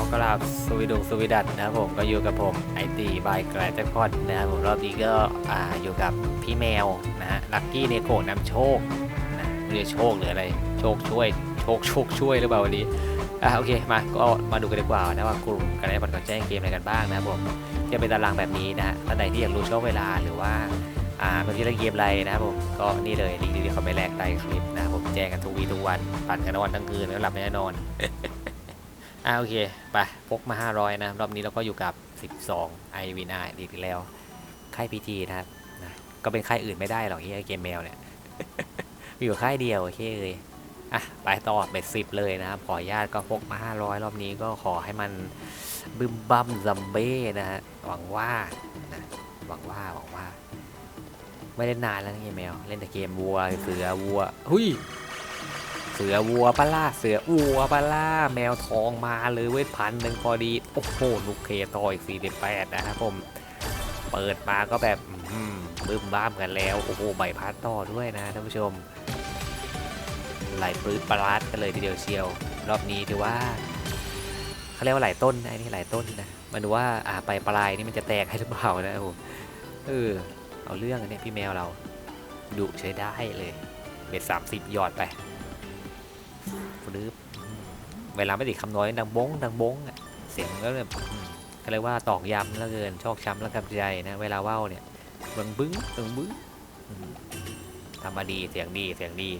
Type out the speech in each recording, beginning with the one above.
ขอกราบสวีดุงสวีดัตนะครับผมก็อยู่กับผมไอตีบายแกรแจ็คพอตนะครับผมรอบนี้ก็อ่าอยู่กับพี่แมวนะฮะลักกี้เนโกะนำโชคนะเรียกโชคหรืออะไร โชคช่วยโชคโชคช่วยหรือเปล่าวันนี้อะโอเคมาก็มาดูกันดีกว่านะว่ากลุ่มกันได้บอลก่อนแจ้งเกมอะไรกันบ้างนะครับผมจะเป็นตารางแบบนี้นะฮะท่านใดที่อยากรู้ช่วงเวลาหรือว่าอ่าบางทีเล่นเกมอะไรนะครับผมก็นี่เลยลิงก์ที่เขาไปแลกใต้คลิปนะครับผมแจ้งกันทุกวีทุกวันปั่นกันทั้งวันทั้งคืนแล้วหลับไม่แน่นอน อ่าโอเค ไป พกมา 500 นะ รอบนี้เราก็อยู่กับ 12 i v 9ดีที่แล้ว ค่าย PG นะครับนะก็เป็นค่ายอื่นไม่ได้หรอกที่เกมแมวเนี่ย มีอยู่ค่ายเดียวโอเคเลยอะ ไปต่อเบ็ดสิบเลยนะครับ ขอญาตก็พกมา 500 รอบนี้ก็ขอให้มันบึมบัมซัมเบ้นะฮะ หวังว่านะหวังว่า หวังว่า ไม่เล่นนานแล้วนะเกมแมว เล่นแต่เกมวัว เสือวัว หุย เสือวัวปล่าเสืออัวปล่าแมวทองมาเลยเวทพันหนึ่งพอดี โอ้โหนุกเคต่ออีก48 นะครับผม เปิดมาก็แบบบึ้มบ้ามกันแล้ว โอ้โหใบพัดต่อด้วยนะท่านผู้ชม ไหลปื้ดปลาดกันเลยทีเดียวเชียว รอบนี้ถือว่าเขาเรียกว่าไหลต้นนะไอ้นี่ไหลต้นนะมาดูว่าอ่าไปปลายนี่มันจะแตกให้หรือเปล่านะครับผมเออเอาเรื่องอันเนี้ยพี่แมวเราดุใช้ได้เลยเบ็ดสามสิบหยอดไป รึบเวลาไม่ติดคำน้อยดังบงดังบงอะเสียงก็แบบอืมเขาเรียกว่าตอกย้ำแล้วเกินชอกช้ำแล้วกับใจนะเวลาว่าวเนี่ยบึงบึ้งบึงบึ้งทำมาดีเสียงดีเสียงดี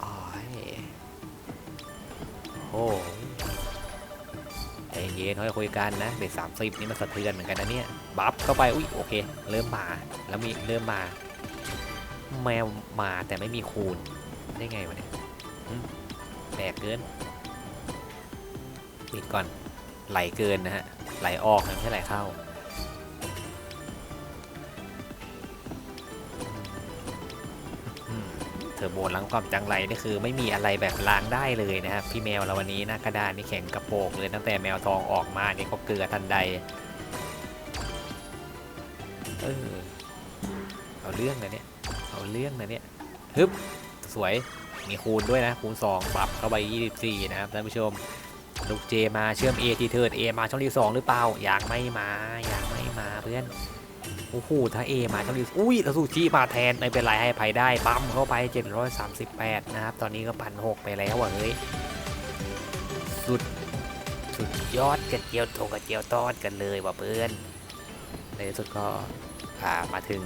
โอ้ยโอ้ยใจเย็นค่อยคุยกันนะเด็กสามสิบนี่มันสะเทือนเหมือนกันนะเนี่ย บัฟเข้าไป อุ้ยโอเค เริ่มมา แล้วมีเริ่มมา แมวมาแต่ไม่มีคูณได้ไงวะเนี่ยแปลกเกินปิดก่อน ไหลเกินนะฮะ ไหลออกไม่ใช่ไหลเข้า เทอร์โบล้างความจังไรนี่คือไม่มีอะไรแบบล้างได้เลยนะครับ พี่แมวเราวันนี้หน้ากระดานนี่แข็งกระโปงเลยตั้งแต่แมวทองออกมานี่ก็เกลือทันใด เออเอาเรื่องนะเนี่ย เอาเรื่องนะเนี่ยฮึบสวยมีคูณด้วยนะ คูณ 2 ปรับเข้าไป 24 นะครับท่านผู้ชม ลูกเจมาเชื่อม A ทีเทิร์น A มาช่องที่2หรือเปล่าอยังไม่มาอยังไม่มาเพื่อนโอ้โหถ้า A มาช่องที่อุ้ยแล้วซูชิมาแทนไม่เป็นไรให้ภัยได้ปั๊มเข้าไป 738 นะครับ ตอนนี้ก็พันหกไปแล้วอะเฮ้ยสุดสุดยอดกระเจียวโถกระเจียวทอดกันเลยว่ะเพื่อนในที่สุดก็อ่ามาถึง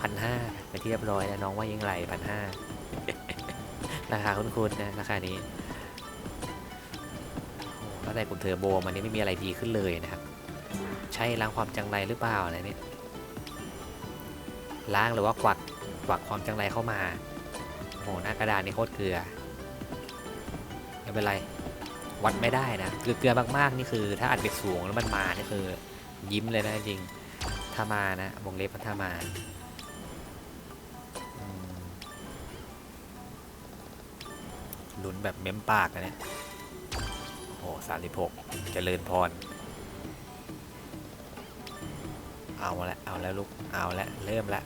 พันห้า เป็นที่เรียบร้อยแล้วน้องว่ายังไรพันห้าราคาคุ้นๆนะราคานี้โอ้แล้วในกลุ่มเทอร์โบมันนี่ไม่มีอะไรดีขึ้นเลยนะครับ ใช่ล้างความจังไรหรือเปล่าอะไรเนี่ยล้างหรือว่ากวักกวักความจังไรเข้ามาโอ้โหหน้ากระดานนี่โคตรเกลือไม่เป็นไรวัดไม่ได้นะเกลือเกลือมากๆนี่คือ ถ้าอัดเบ็ดสูงแล้วมันมานี่คือ ยิ้มเลยนะจริงถ้ามานะวงเล็บถ้ามา ลุ้นแบบเม้มปากนะเนี่ยโอ้สามสิบหกเจริญพร เอาละเอาแล้วลูก เอาละเริ่มละ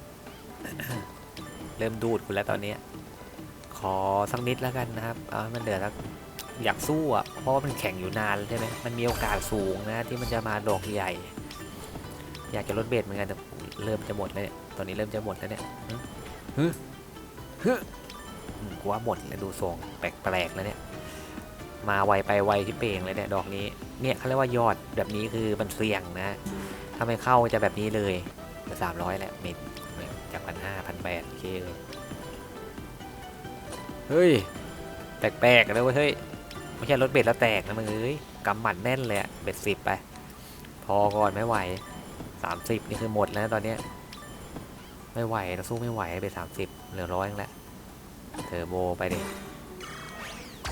เริ่มดูดคุณแล้วตอนนี้ ขอสักนิดแล้วกันนะครับ เอามันเหลือสักอยากสู้อะ เพราะว่ามันแข่งอยู่นานใช่ไหมมันมีโอกาสสูงนะที่มันจะมาดอกใหญ่ อยากจะลดเบสเหมือนกันแต่เริ่มจะหมดแล้วเนี่ย ตอนนี้เริ่มจะหมดแล้วเนี่ยอืม กูว่าหมดแล้วดูทรงแปลกๆแล้วเนี่ย มาไวไปไวที่เปงเลยเนี่ยดอกนี้ เนี่ยเขาเรียกว่ายอดแบบนี้คือมันเสี่ยงนะ ถ้าไม่เข้าจะแบบนี้เลยสามร้อยแหละเม็ดจากพันห้าพันแปดโอเคเลย เฮ้ย แปลกๆนะเว้ยเฮ้ย ไม่ใช่รถเบ็ดแล้วแตกนะมึงเอ้ยกำหมัดแน่นเลยเบ็ดสิบไป พอก่อนไม่ไหวสามสิบนี่คือหมดแล้วตอนเนี้ยไม่ไหวเราสู้ไม่ไหวไปสามสิบเหลือร้อยแล้ว เทอร์โบไปดิ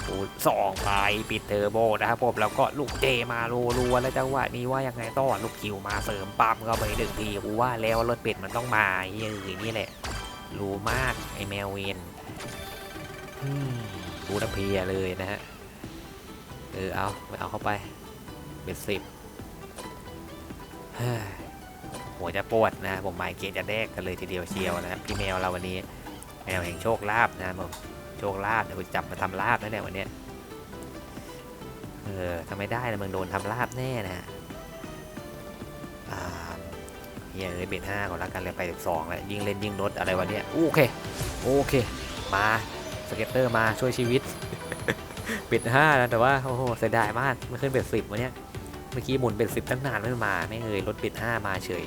คูณสองไปปิดเทอร์โบนะครับผมแล้วก็ลูกเจมารัวแล้วจังหวะนี้ว่ายังไงต่อลูกคิวมาเสริมปั๊มเข้าไปหนึ่งทีกูว่าแล้วรถเป็ดมันต้องมาเฮ้ยนี่แหละรู้มากไอแมวเวนบูดเพียเลยนะฮะเออเอาไปเอาเข้าไปเป็นสิบหัวจะปวดนะผมหมายเกณฑ์จะแดกกันเลยทีเดียวเชียวนะครับพี่แมวเราวันนี้ แมวแห่งโชคลาภนะผมโชคลาภเดี๋ยวจับมาทำลาบนะเนี่ยวันเนี้ยเออทำไม่ได้นะมึงโดนทำลาบแน่นะอ่าเฮียเอ้ยเบ็ดห้าก่อนละกันเลยไปสองแล้วยิงเล่นยิงรถอะไรวะเนี่ยโอเคโอเค มาสเก็ตเตอร์มาช่วยชีวิตเป็ดห้านะแต่ว่าโอ้โหเสียดายมากไม่ขึ้นเป็ดสิบวันเนี้ยเมื่อกี้หมุนเป็ดสิบตั้งนานไม่มาไม่เงยรถเป็ดห้ามาเฉย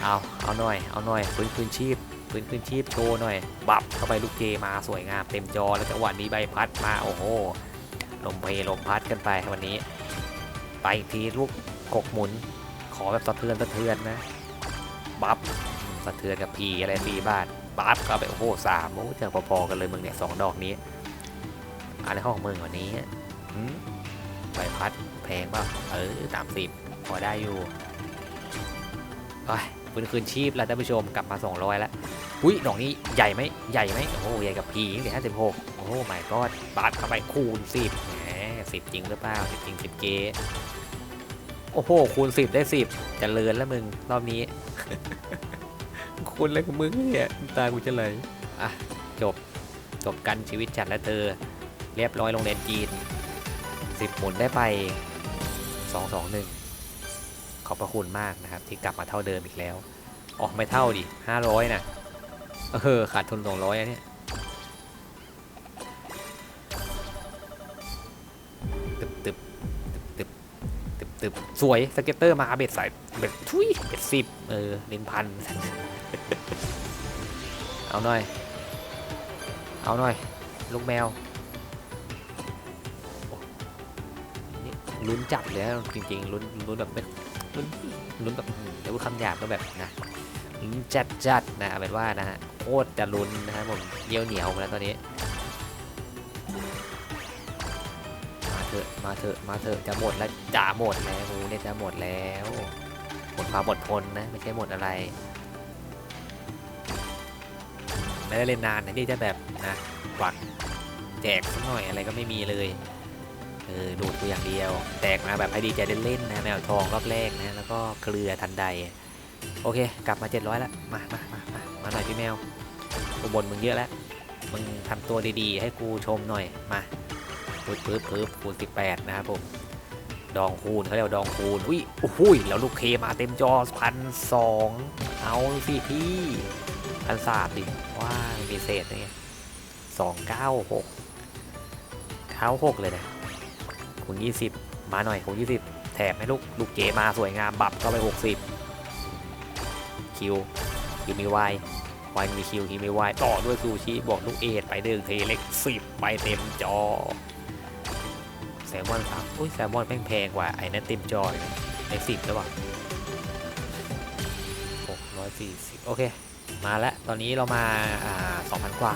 เอาเอาหน่อยเอาหน่อยพื้นคืนชีพ พื้นคืนชีพโชว์หน่อย บับเข้าไปลูกเจมาสวยงามเต็มจอแล้วจังหวะนี้ใบพัดมาโอ้โหลมเพลลมพัดกันไปวันนี้ ไปอีกทีลูกกกหมุน ขอแบบสะเทือนสะเทือนนะ บับสะเทือนกับพีอะไรปีบ้าทบับเข้าไปโอ้โหสามโอ้เจอพอๆกันเลยมึงเนี่ยสองดอกนี้อะไรของมึงวันนี้ใบพัดแพงป่ะเออสามสิบพอได้อยู่ไป ฟื้นคืนชีพแล้วท่านผู้ชมกลับมา 200 แล้วอุ้ยดอกนี้ใหญ่ไหมใหญ่ไหมโอ้โหใหญ่กับพีเหลือห้าสิบหกโอ้โหไม่ก็บาทเข้าไปคูณสิบแหมสิบจริงหรือเปล่าสิบจริงสิบเกโอ้โหคูณสิบได้สิบจะเลินแล้วมึงรอบนี้คูณอะไรของมึงเนี่ยตากูจะเลยอะจบจบกันชีวิตจัดและเธอ เรียบร้อยโรงเรียนจีน10หมุนได้ไป221 ขอบพระคุณมากนะครับ ที่กลับมาเท่าเดิมอีกแล้ว ออกไม่เท่าดิ500นะเออขาดทุน200อันเนี้ยตึบตึบตึบตึบตึบสวยสเก็ตเตอร์มาเบ็ดใส่เบ็ดทุยเบ็ดสิบเออลิ้นพันเอาหน่อย เอาหน่อย ลูกแมวลุ้นจับเลยนะจริงๆลุ้นลุ้นแบบเป็น ลุ้นลุ้นแบบแล้วคำหยาบก็แบบนะลุ้นจัดจัดๆนะเอาเป็นว่านะฮะโคตรจะลุ้นนะฮะผมเยี่ยวเหนียวมดแล้วตอนนี้ มาเถอะมาเถอะมาเถอะจะหมดแล้วจะหมดแล้วกูเนี่ยจะหมดแล้วหมดความอดทนนะไม่ใช่หมดอะไรไม่ได้เล่นนานนะที่จะแบบนะหวังแจกสักหน่อยอะไรก็ไม่มีเลย เออดูดกูอย่างเดียว แตกมาแบบให้ดีใจเล่นๆนะแมวทองรอบแรกนะแล้วก็เกลือทันใด โอเค กลับมา 700แล้วมามามามามาหน่อยพี่แมวกูบนมึงเยอะแล้วมึงทำตัวดีๆ ให้กูชมหน่อยมาปึ๊บปึ๊บปึ๊บคูณ18 นะครับผมดองคูณเขาเรียกดองคูณอุ้ยโอ้โหยแล้วลูกเคมาเต็มจอพันสองเอาสิพี่พันสามดิว้ามีเศษนี่สองเก้าหกเก้าหกเลยนะ คูณ20 มาหน่อยคูณ20 แถมให้ลูกลูกเจมาสวยงามบับเข้าไป 60 คิวคิวมีวายวายมีคิวคิวมีวายต่อด้วยซูชิบวกลูกเอทไปเดิงเทเล็ก10 ไปเต็มจอ แซลมอนครับอุ้ยแซลมอนแพงแพงกว่าไอ้นั่นเต็มจอเลยในสิบแล้วว่ะ640โอเค มาแล้วตอนนี้เรามาอ่า2,000กว่า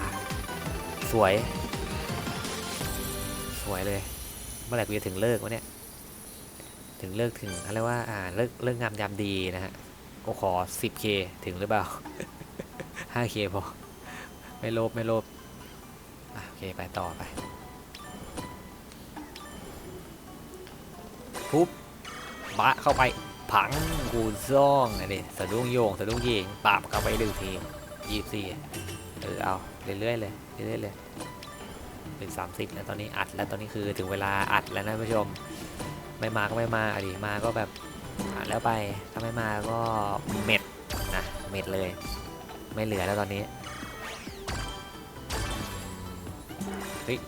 สวย สวยเลย เมื่อไหร่กูจะถึงเลิกวะเนี่ย ถึงเลิกถึงอะไรว่า อ่า เลิกเลิกงามยามดีนะฮะก็ขอ 10k ถึงหรือเปล่า 5k พอ ไม่โลภไม่โลภโอเค ไปต่อไปทุบบะเข้าไป ผัง กูซ่องอันนี้สะดุ้งโยง สะดุ้งเยงปราบเข้าไปดึงทียี่สี่เออ เอา เรื่อยๆเลย เรื่อยๆเลย เป็น30แล้วตอนนี้อัดแล้วตอนนี้คือถึงเวลาอัดแล้วนะผู้ชม ไม่มาก็ไม่มาอะดิมาก็แบบอัดแล้วไปถ้าไม่มาก็เม็ดนะเม็ดเลย ไม่เหลือแล้วตอนนี้เฮ้ย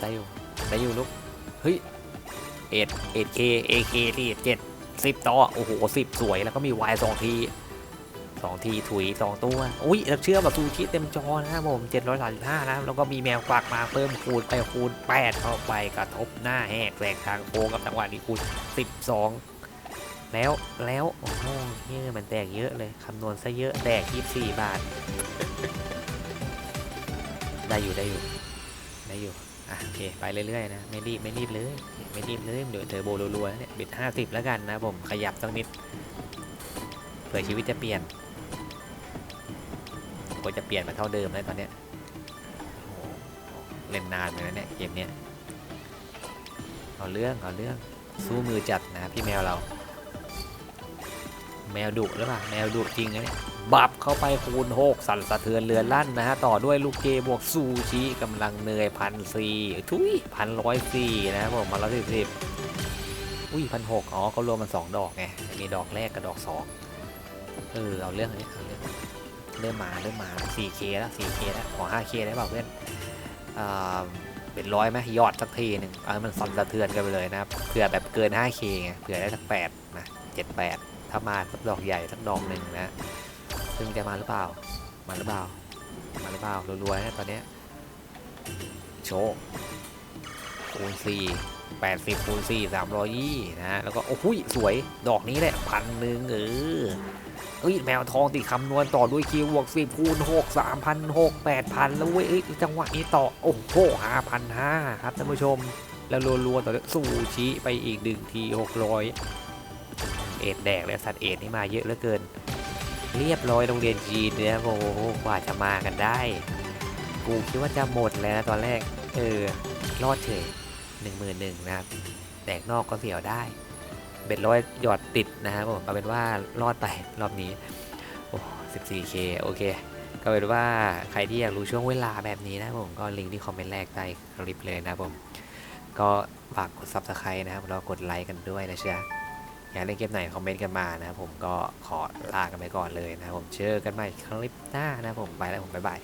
ได้อยู่ได้อยู่ลูกเฮ้ยเอ็ดเอ็ดเคเอเคที่เจ็ดสิบต่อโอ้โหสิบสวยแล้วก็มีวายสองที สองทีถุยสองตัว อุ้ยเชื่อแบบซูชิเต็มจอนะครับผมเจ็ดร้อยสามสิบห้านะแล้วก็มีแมวกวักมาเพิ่มคูณไปคูณแปดเข้าไปกระทบหน้าแหกแหลกทางโค้งกับจังหวะนี้คูณสิบสองแล้วแล้วโอ้โหเฮ้ยมันแตกเยอะเลยคำนวณซะเยอะแตกยี่สี่บาท ได้อยู่ได้อยู่ได้อยู่อะโอเคไปเรื่อยๆนะไม่รีบไม่รีบเลยไม่รีบเลยเดี๋ยวเทอโบรัวๆเนี่ยบิด50แล้วกันนะผมขยับสักนิดเผื่อชีวิตจะเปลี่ยน กว่าจะเปลี่ยนมาเท่าเดิมแล้วตอนเนี้ยเล่นนานเลยนะเนี่ยเกมเนี้ยเอาเรื่องเอาเรื่องสู้มือจัดนะพี่แมวเรา แมวดุหรือเปล่าแมวดุจริงนะเนี่ยบับเข้าไปคูณหกสั่นสะเทือนเรือนลั่นนะฮะต่อด้วยลูกเกบวกซูชิกำลังเนยพันสี่ทุยพันร้อยสี่นะครับผมมาร้อยสิบสิบอุ้ยพันหกอ๋อเขารวมมันสองดอกไงมีดอกแรกกับดอกสองเออเอาเรื่องนี้เอาเรื่อง เริ่มมาเริ่มมา 4K แล้ว 4K แล้วขอ 5K ได้เปล่าเพื่อนอ่าเป็นร้อยไหมยอดสักทีหนึ่งเอาให้มันสั่นสะเทือนกันไปเลยนะครับเผื่อแบบเกิน 5K ไงเผื่อได้สักแปดนะเจ็ดแปดถ้ามาสักดอกใหญ่สักดอกหนึ่งนะ ซึ่งจะมาหรือเปล่า มาหรือเปล่า มาหรือเปล่ารัวๆนะตอนนี้โชว์ คูณสี่แปดสิบคูณสี่สามร้อยยี่นะฮะแล้วก็โอ้โหยสวยดอกนี้แหละพันหนึ่งเออเอ้ยแมวทองติดคำนวณต่อด้วยคิวบวกสิบคูณหกสามพันหกแปดพันแล้วเว้ยเอ้ยจังหวะนี้ต่อโอ้โหห้าพันห้าครับท่านผู้ชม แล้วรัวๆต่อสูชิไปอีกหนึ่งทีหกร้อยเอ็ดแดกเลยสัตว์เอ็ดนี่มาเยอะเหลือเกิน เรียบร้อยโรงเรียนจีนเนี่ยโอ้โหกว่าจะมากันได้ กูคิดว่าจะหมดแล้วนะตอนแรก เออ รอดเฉย หนึ่งหมื่นหนึ่งนะครับแตกนอกก็เสียวได้ เบ็ดร้อยหยอดติดนะครับผมเอาเป็นว่ารอดไปรอบนี้โอ้ 14k โอเค ก็เป็นว่าใครที่อยากรู้ช่วงเวลาแบบนี้นะผมก็ลิงก์ที่คอมเมนต์แรกใต้คลิปเลยนะผมก็ฝากกด subscribe นะครับแล้วกดไลค์กันด้วยนะเชียอยากเล่นเกมไหนคอมเมนต์กันมานะครับผมก็ขอลากันไปก่อนเลยนะครับผมเจอกันใหม่คลิปหน้านะครับผมไปแล้วผมบ๊ายบาย